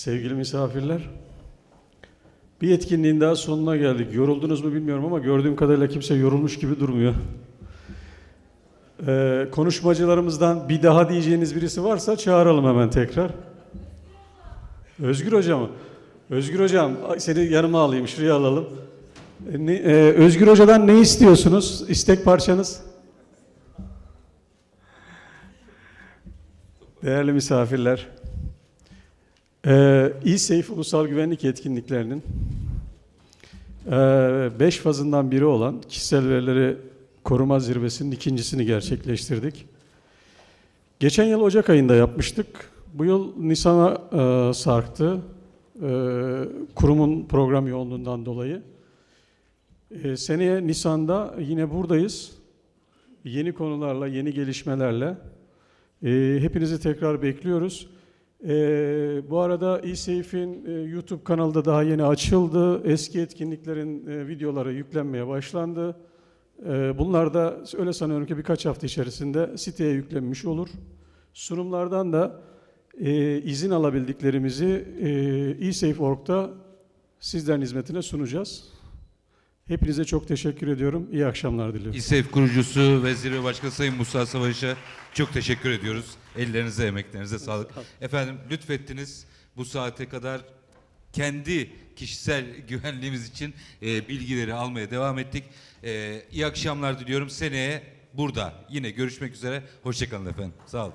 Sevgili misafirler, bir etkinliğin daha sonuna geldik. Yoruldunuz mu bilmiyorum ama gördüğüm kadarıyla kimse yorulmuş gibi durmuyor. Ee, konuşmacılarımızdan bir daha diyeceğiniz birisi varsa çağıralım hemen tekrar. Özgür Hocam, Özgür Hocam seni yanıma alayım, şuraya alalım. Ne- e, Özgür Hoca'dan ne istiyorsunuz? İstek parçanız? Değerli misafirler, ee, E-Safe Ulusal Güvenlik Etkinliklerinin ee, beş fazından biri olan kişisel verileri koruma zirvesinin ikincisini gerçekleştirdik. Geçen yıl Ocak ayında yapmıştık. Bu yıl Nisan'a e, sarktı. E, kurumun program yoğunluğundan dolayı. E, seneye Nisan'da yine buradayız. Yeni konularla, yeni gelişmelerle. E, hepinizi tekrar bekliyoruz. Bu arada eSafe'in e, YouTube kanalı da daha yeni açıldı. Eski etkinliklerin e, videoları yüklenmeye başlandı. E, bunlar da öyle sanıyorum ki birkaç hafta içerisinde siteye yüklenmiş olur. Sunumlardan da e, izin alabildiklerimizi e, eSafe.org'da sizlerin hizmetine sunacağız. Hepinize çok teşekkür ediyorum. İyi akşamlar diliyorum. İSEF kurucusu ve zirve başkanı Sayın Musa Savaş'a çok teşekkür ediyoruz. Ellerinize, emeklerinize sağlık. Efendim lütfettiniz bu saate kadar kendi kişisel güvenliğimiz için e, bilgileri almaya devam ettik. E, iyi akşamlar diliyorum. Seneye burada yine görüşmek üzere. Hoşçakalın efendim. Sağ olun.